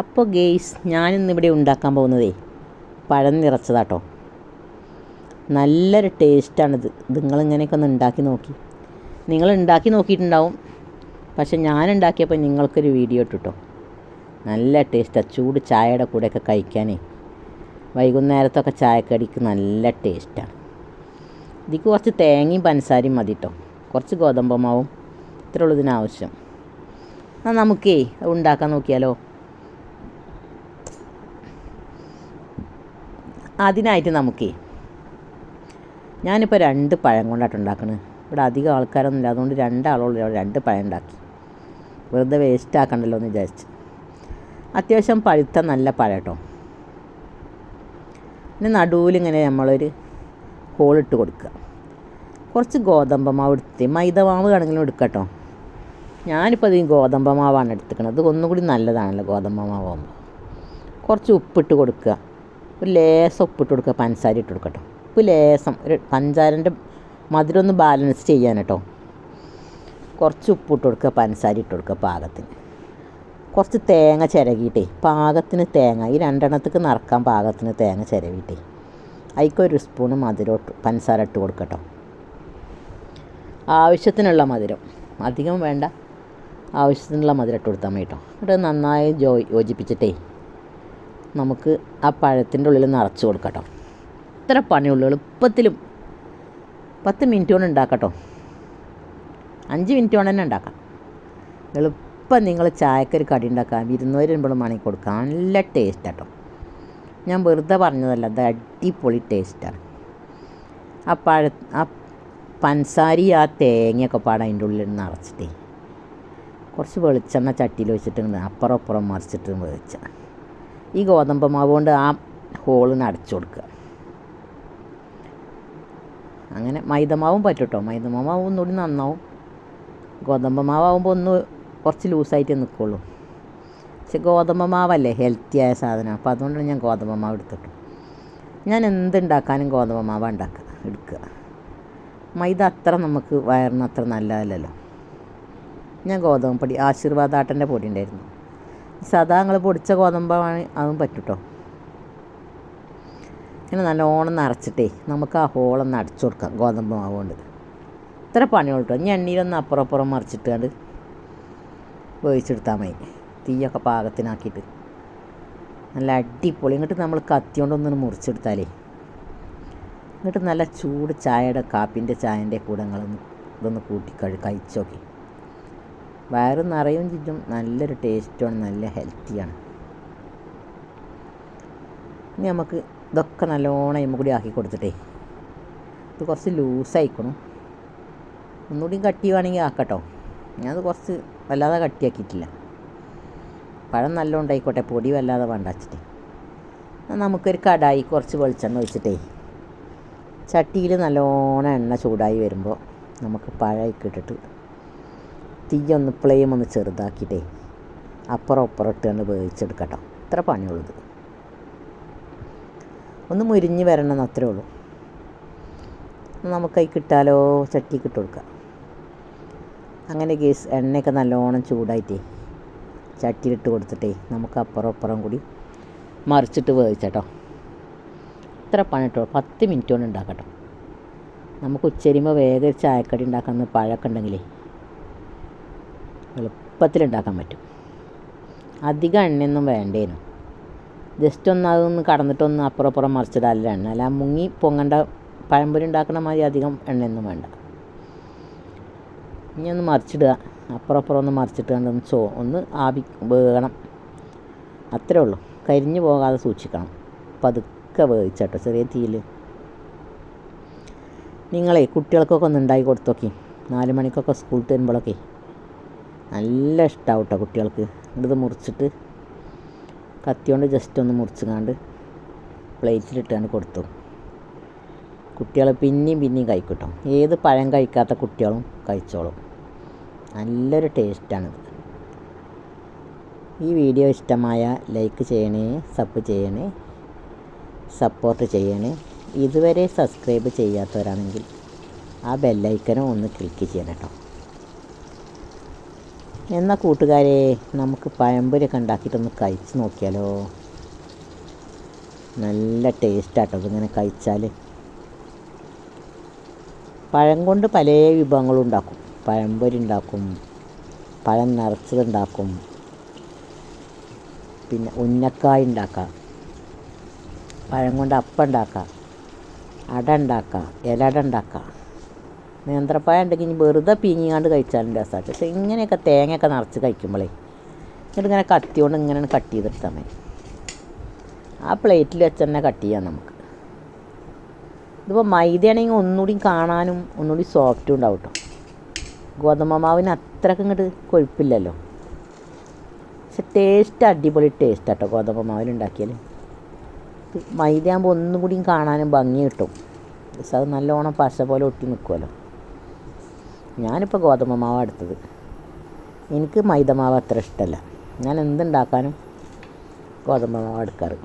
അപ്പോൾ ഗെയ്സ് ഞാനിന്നിവിടെ ഉണ്ടാക്കാൻ പോകുന്നതേ പഴം നിറച്ചതാട്ടോ. നല്ലൊരു ടേസ്റ്റാണിത്. നിങ്ങളിങ്ങനെയൊക്കെ ഒന്ന് ഉണ്ടാക്കി നോക്കി. നിങ്ങൾ ഉണ്ടാക്കി നോക്കിയിട്ടുണ്ടാവും. പക്ഷെ ഞാൻ ഉണ്ടാക്കിയപ്പോൾ നിങ്ങൾക്കൊരു വീഡിയോ ഇട്ടോ നല്ല ടേസ്റ്റാണ് ചൂട് ചായയുടെ കൂടെയൊക്കെ കഴിക്കാനേ. വൈകുന്നേരത്തൊക്കെ ചായക്കടിക്ക് നല്ല ടേസ്റ്റാണ് ഇതിക്ക് കുറച്ച് തേങ്ങയും പഞ്ചസാരയും മതി കേട്ടോ കുറച്ച് ഗോതമ്പ് മാവും. ഇത്രേ ഉള്ളൂ ഇതിനാവശ്യം. എന്നാൽ നമുക്കേ ഉണ്ടാക്കാൻ നോക്കിയാലോ? അതിനായിട്ട് നമുക്കേ ഞാനിപ്പോൾ രണ്ട് പഴം കൊണ്ടായിട്ട് ഉണ്ടാക്കണത് ഇവിടെ അധികം ആൾക്കാരൊന്നും ഇല്ല അതുകൊണ്ട് രണ്ടാളുള്ള രണ്ട് പഴം ഉണ്ടാക്കി. വെറുതെ വേസ്റ്റ് ആക്കണ്ടല്ലോ എന്ന് വിചാരിച്ച്. അത്യാവശ്യം പഴുത്ത നല്ല പഴം കേട്ടോ പിന്നെ നടുവിലിങ്ങനെ നമ്മളൊരു ഹോളിട്ട് കൊടുക്കുക. കുറച്ച് ഗോതമ്പ് മാവ് എടുത്ത് മൈദ മാവ് ആണെങ്കിലും എടുക്കാം കേട്ടോ ഞാനിപ്പോൾ അത് ഗോതമ്പ് മാവാണ് എടുത്തിക്കണത് ഇത് ഒന്നും കൂടി നല്ലതാണല്ലോ ഗോതമ്പ് മാവാകുമ്പോൾ. കുറച്ച് ഉപ്പിട്ട് കൊടുക്കുക. ഒരു ലേസം ഉപ്പിട്ട് കൊടുക്കുക. പഞ്ചസാര ഇട്ട് കൊടുക്കട്ടോ ഉപ്പ് ലേസം. ഒരു പഞ്ചാരന്റെ മധുരം ഒന്ന് ബാലൻസ് ചെയ്യാൻ കേട്ടോ. കുറച്ച് ഉപ്പിട്ട് കൊടുക്കുക. പഞ്ചസാര ഇട്ട് കൊടുക്കുക പാകത്തിന്. കുറച്ച് തേങ്ങ ചിരകിയിട്ടേ പാകത്തിന് തേങ്ങ. ഈ രണ്ടെണ്ണത്തേക്ക് നിറക്കാൻ പാകത്തിന് തേങ്ങ ചിരവിയിട്ടേ അതിക്കൊരു സ്പൂണ് മധുരം ഇട്ട് പഞ്ചസാര ഇട്ട് കൊടുക്കട്ടോ ആവശ്യത്തിനുള്ള മധുരം. അധികം വേണ്ട. ആവശ്യത്തിനുള്ള മധുരം ഇട്ട് കൊടുത്താൽ മതി കേട്ടോ. എന്നിട്ട് നന്നായി ജോ യോജിപ്പിച്ചിട്ടേ നമുക്ക് ആ പഴത്തിന്റെ ഉള്ളിൽ നിറച്ച് കൊടുക്കട്ടോ. ഇത്ര പണിയുള്ളൂ എളുപ്പത്തിലും. പത്ത് മിനിറ്റ് കൊണ്ട് ഉണ്ടാക്കട്ടോ. അഞ്ച് മിനിറ്റ് കൊണ്ട് തന്നെ ഉണ്ടാക്കാം. എളുപ്പം നിങ്ങൾ ചായക്കൊരു കടി ഉണ്ടാക്കാം. ഇരുന്നൂറ് രൂപ മണി കൊടുക്കാം. നല്ല ടേസ്റ്റ് കേട്ടോ ഞാൻ വെറുതെ പറഞ്ഞതല്ല അത് അടിപൊളി ടേസ്റ്റാണ് ആ പഴ ആ പഞ്ചസാരി ആ തേങ്ങയൊക്കെ പാടെ അതിന്റെ ഉള്ളിൽ നിറച്ചിട്ടേ. കുറച്ച് വെളിച്ചെണ്ണ ചട്ടിയിൽ വെച്ചിട്ട് അപ്പുറം അപ്പുറം മറിച്ചിട്ട് വേവിച്ച ഈ ഗോതമ്പ് മാവ് കൊണ്ട് ആ ഹോളിന് അടച്ചു കൊടുക്കുക. അങ്ങനെ മൈദമാവും പറ്റും കേട്ടോ മൈദമാവും ഒന്നുകൂടി നന്നാവും. ഗോതമ്പ് മാവാകുമ്പോൾ ഒന്ന് കുറച്ച് ലൂസായിട്ട് നിൽക്കുള്ളൂ പക്ഷെ ഗോതമ്പ് മാവല്ലേ ഹെൽത്തിയായ സാധനം. അപ്പോൾ അതുകൊണ്ടാണ് ഞാൻ ഗോതമ്പ് മാവ് എടുത്തിട്ടു. ഞാൻ എന്തുണ്ടാക്കാനും ഗോതമ്പ് മാവ് ഉണ്ടാക്കുക എടുക്കുക. മൈദ അത്ര നമുക്ക് വയറിന് അത്ര നല്ലതല്ലല്ലോ. ഞാൻ ഗോതമ്പ് പൊടി ആശീർവാദാട്ടന്റെ പൊടി ഉണ്ടായിരുന്നു. സാധാ നിങ്ങൾ പൊടിച്ച ഗോതമ്പാണ് അതും പറ്റും കേട്ടോ ഇങ്ങനെ നല്ലോണം നിറച്ചിട്ടേ നമുക്ക് ആ ഹോളൊന്ന് അടച്ചു കൊടുക്കാം ഗോതമ്പ് മാവ് കൊണ്ട്. ഇത്ര പണിയുള്ളൂ കേട്ടോ ഇനി എണ്ണയിലൊന്ന് അപ്പുറം അപ്പുറം മറിച്ചിട്ടാണ്ട് വേവിച്ചെടുത്താൽ മതി. തീയൊക്കെ പാകത്തിനാക്കിയിട്ട്. നല്ല അടിപൊളി. ഇങ്ങോട്ട് നമ്മൾ കത്തി കൊണ്ടൊന്ന് മുറിച്ചെടുത്താലേ. എന്നിട്ട് നല്ല ചൂട് ചായയുടെ കാപ്പിന്റെ ചായന്റെ കൂടെ നിങ്ങളൊന്ന് ഇതൊന്ന് കൂട്ടി കഴി കഴിച്ചോക്കി. വയറ് നിറയും ചുറ്റും നല്ലൊരു ടേസ്റ്റുമാണ് നല്ല ഹെൽത്തിയാണ്. ഇനി നമുക്ക് ഇതൊക്കെ നല്ലോണം ഇമ്മ കൂടി ആക്കി കൊടുത്തിട്ടേ ഇത് കുറച്ച് ലൂസായിക്കണം ഒന്നുകൂടി കട്ടി വേണമെങ്കിൽ ആക്കട്ടോ. ഞാനത് കുറച്ച് വല്ലാതെ കട്ടിയാക്കിയിട്ടില്ല. പഴം നല്ല ഉണ്ടായിക്കോട്ടെ പൊടി വല്ലാതെ വേണ്ട വെച്ചിട്ടേ. നമുക്കൊരു കടായി കുറച്ച് വെളിച്ചെണ്ണ ഒഴിച്ചിട്ടേ ചട്ടിയിൽ നല്ലോണം എണ്ണ ചൂടായി വരുമ്പോൾ നമുക്ക് പഴമൊക്കെ ഇട്ടിട്ട് തീയൊന്ന് ഫ്ലെയിം ഒന്ന് ചെറുതാക്കിയിട്ടേ അപ്പുറം അപ്പുറം ഇട്ട് കണ്ട് വേവിച്ചെടുക്കട്ടോ. ഇത്ര പണിയുള്ളത്. ഒന്ന് മുരിഞ്ഞ് വരണം അത്രേ ഉള്ളൂ. നമുക്കത് കിട്ടാലോ? ചട്ടി ഇട്ട് കൊടുക്കാം. അങ്ങനെ ഗ്യാസ് എണ്ണയൊക്കെ നല്ലോണം ചൂടായിട്ടേ ചട്ടിയിലിട്ട് കൊടുത്തിട്ടേ നമുക്ക് അപ്പുറം അപ്പുറം കൂടി മറിച്ചിട്ട് വേവിച്ചട്ടോ. ഇത്ര പണിട്ടോ പത്ത് മിനിറ്റ് കൊണ്ട് ഉണ്ടാക്കട്ടോ. നമുക്ക് ഉച്ചരിയുമ്പോൾ വേഗം ചായക്കടി ഉണ്ടാക്കുന്ന പഴമൊക്കെ ഉണ്ടെങ്കിലേ എളുപ്പത്തിൽ ഉണ്ടാക്കാൻ പറ്റും. അധികം എണ്ണയൊന്നും വേണ്ടേനു. ജസ്റ്റ് ഒന്ന് അതൊന്ന് കടന്നിട്ടൊന്ന് അപ്പുറം അപ്പുറം മറിച്ചിടാല്ല എണ്ണ അല്ല മുങ്ങി പൊങ്ങണ്ട പഴംപൊരി ഉണ്ടാക്കണ മാതിരി അധികം എണ്ണയൊന്നും വേണ്ട. ഇനി ഒന്ന് മറിച്ചിടുക. അപ്പുറം അപ്പുറം ഒന്ന് മറിച്ചിട്ട് കണ്ട് ഒന്ന് ചോ ഒന്ന് ആവി വേകണം അത്രേ ഉള്ളൂ. കരിഞ്ഞു പോകാതെ സൂക്ഷിക്കണം. പതുക്കെ വേവിച്ചാട്ടോ ചെറിയ തീയിൽ. നിങ്ങളെ കുട്ടികൾക്കൊക്കെ ഒന്ന് ഉണ്ടാക്കി കൊടുത്തോക്കി. നാല് മണിക്കൊക്കെ സ്കൂളിൽ വരുമ്പോഴൊക്കെ നല്ല ഇഷ്ടമാവും കേട്ടോ കുട്ടികൾക്ക് ഇത് മുറിച്ചിട്ട് കത്തി കൊണ്ട് ജസ്റ്റ് ഒന്ന് മുറിച്ചുകാണ്ട് പ്ലേറ്റിലിട്ടാണ് കൊടുത്തു. കുട്ടികൾ പിന്നെയും പിന്നെയും കഴിക്കട്ടോ. ഏത് പഴം കഴിക്കാത്ത കുട്ടികളും കഴിച്ചോളും. നല്ലൊരു ടേസ്റ്റാണിത്. ഈ വീഡിയോ ഇഷ്ടമായ ലൈക്ക് ചെയ്യണേ സബ് ചെയ്യണേ സപ്പോർട്ട് ചെയ്യണേ. ഇതുവരെ സബ്സ്ക്രൈബ് ചെയ്യാത്തവരാണെങ്കിൽ ആ ബെല്ലൈക്കനും ഒന്ന് ക്ലിക്ക് ചെയ്യണം കേട്ടോ എന്നാൽ കൂട്ടുകാരെ നമുക്ക് പഴംപൊരിയൊക്കെ ഉണ്ടാക്കിയിട്ടൊന്ന് കഴിച്ച് നോക്കിയാലോ? നല്ല ടേസ്റ്റാട്ടോ ഇതിങ്ങനെ കഴിച്ചാൽ പഴം കൊണ്ട് പല വിഭവങ്ങളും ഉണ്ടാക്കും. പഴംപൊരി ഉണ്ടാക്കും പഴം നിറച്ചതുണ്ടാക്കും പിന്നെ ഉന്നക്കായ ഉണ്ടാക്കാം പഴം കൊണ്ട് അപ്പം ഉണ്ടാക്കാം അട ഉണ്ടാക്കാം ഇലട ഉണ്ടാക്കാം. നേന്ത്രപ്പഴം ഉണ്ടെങ്കിൽ ഇനി വെറുതെ പീങ്ങിയാണ്ട് കഴിച്ചാലും രസമാണ് പക്ഷേ ഇങ്ങനെയൊക്കെ തേങ്ങയൊക്കെ നിറച്ച് കഴിക്കുമ്പോഴേ എന്നിട്ട് ഇങ്ങനെ കത്തി കൊണ്ട് ഇങ്ങനെ കട്ട് ചെയ്തെടുത്താൽ മതി. ആ പ്ലേറ്റിൽ വെച്ച് തന്നെ കട്ട് ചെയ്യാം നമുക്ക്. ഇതിപ്പോൾ മൈദയാണെങ്കിൽ ഒന്നുകൂടി കാണാനും ഒന്നുകൂടി സോഫ്റ്റും ഉണ്ടാവും കേട്ടോ ഗോതമ്പ് മാവിന് അത്രയ്ക്ക് ഇങ്ങോട്ട് കൊഴുപ്പില്ലല്ലോ. പക്ഷെ ടേസ്റ്റ് അടിപൊളി ടേസ്റ്റ് കേട്ടോ ഗോതമ്പ് മാവിൽ ഉണ്ടാക്കിയാൽ മൈദയാകുമ്പോൾ ഒന്നും കൂടിയും കാണാനും ഭംഗി കിട്ടും. പക്ഷെ അത് നല്ലോണം പശ പോലെ ഒട്ടി നിൽക്കുമല്ലോ ഞാനിപ്പോൾ ഗോതമ്പ് മാവ് എടുത്തത്. എനിക്ക് മൈദ മാവ് അത്ര ഇഷ്ടമല്ല ഞാൻ എന്തുണ്ടാക്കാനും ഗോതമ്പ് മാവ് എടുക്കാറ്.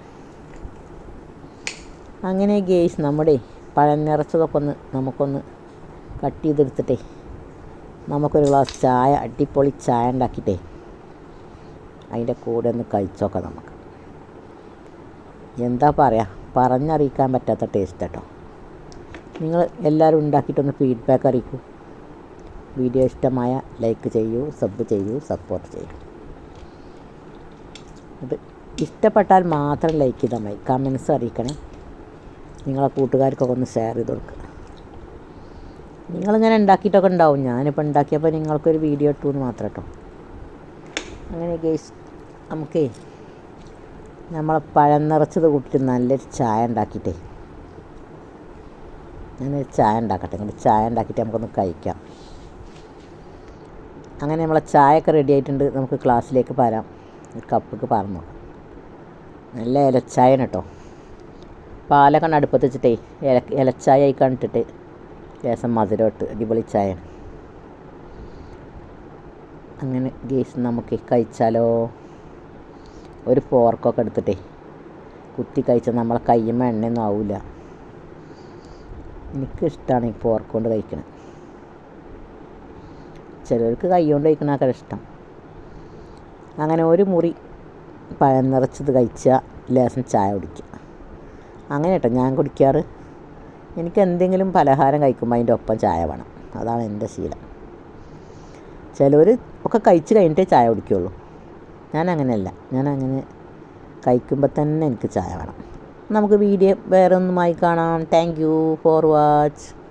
അങ്ങനെ ഗേസ് നമ്മുടെ പഴം നിറച്ചതൊക്കെ ഒന്ന് നമുക്കൊന്ന് കട്ട് ചെയ്തെടുത്തിട്ടേ നമുക്കൊരു ഗ്ലാസ് ചായ അടിപൊളി ചായ ഉണ്ടാക്കിയിട്ടേ അതിന്റെ കൂടെ ഒന്ന് കഴിച്ചോക്കാം നമുക്ക്. എന്താ പറയുക പറഞ്ഞറിയിക്കാൻ പറ്റാത്ത ടേസ്റ്റ് കേട്ടോ നിങ്ങൾ എല്ലാവരും ഉണ്ടാക്കിയിട്ടൊന്ന് ഫീഡ്ബാക്ക് അറിയിക്കൂ. വീഡിയോ ഇഷ്ടമായ ലൈക്ക് ചെയ്യൂ സബ് ചെയ്യൂ സപ്പോർട്ട് ചെയ്യൂ. അത് ഇഷ്ടപ്പെട്ടാൽ മാത്രം ലൈക്ക് ചെയ്താൽ മതി. കമൻസ് അറിയിക്കണേ. നിങ്ങളെ കൂട്ടുകാർക്കൊക്കെ ഒന്ന് ഷെയർ ചെയ്ത് കൊടുക്കുക നിങ്ങളിങ്ങനെ ഉണ്ടാക്കിയിട്ടൊക്കെ ഉണ്ടാവും. ഞാനിപ്പോൾ ഉണ്ടാക്കിയപ്പോൾ നിങ്ങൾക്കൊരു വീഡിയോ ഇട്ടു എന്ന് മാത്രം കേട്ടോ. അങ്ങനെ ഗേസ് നമുക്കേ നമ്മളെ പഴം നിറച്ചത് കൂട്ടിയിട്ട് നല്ലൊരു ചായ ഉണ്ടാക്കിയിട്ടേ. ഞാനൊരു ചായ ഉണ്ടാക്കട്ടെ. ഇങ്ങോട്ട് ചായ ഉണ്ടാക്കിയിട്ട് നമുക്കൊന്ന് കഴിക്കാം. അങ്ങനെ നമ്മളെ ചായയൊക്കെ റെഡി ആയിട്ടുണ്ട്. നമുക്ക് ക്ലാസ്സിലേക്ക് പാരാം. ഒരു കപ്പിക്ക് പാർന്നു നല്ല ഇലച്ചായ കേട്ടോ. പാലൊക്കെ അടുപ്പത്ത് വെച്ചിട്ടേ ഇല ഇലച്ചായ ആയി കണ്ടിട്ട് ലേസം മധുരം ഇട്ട് അടിപൊളി ചായ അങ്ങനെ ഗേസ് നമുക്ക് കഴിച്ചാലോ? ഒരു ഫോർക്കൊക്കെ എടുത്തിട്ടേ കുത്തി കഴിച്ചാൽ നമ്മളെ കയ്യുമ്മ എണ്ണയൊന്നും ആവില്ല എനിക്കിഷ്ടമാണ് ഈ ഫോർക്ക് കൊണ്ട് കഴിക്കണത്. ചിലർക്ക് കൈ കൊണ്ട് കഴിക്കണൊക്കെ ഇഷ്ടം. അങ്ങനെ ഒരു മുറി പഴം നിറച്ചത് കഴിച്ചാൽ ലേശം ചായ കുടിക്കുക. അങ്ങനെ കേട്ടോ ഞാൻ കുടിക്കാറ്. എനിക്ക് എന്തെങ്കിലും പലഹാരം കഴിക്കുമ്പോൾ അതിന്റെ ഒപ്പം ചായ വേണം. അതാണ് എന്റെ ശീലം. ചിലർ ഒക്കെ കഴിച്ച് കഴിഞ്ഞിട്ടേ ചായ കുടിക്കുകയുള്ളൂ ഞാൻ അങ്ങനെയല്ല. ഞാൻ അങ്ങനെ കഴിക്കുമ്പോൾ തന്നെ എനിക്ക് ചായ വേണം. നമുക്ക് വീഡിയോ വേറെ ഒന്നുമായി കാണാം. Thank you for watch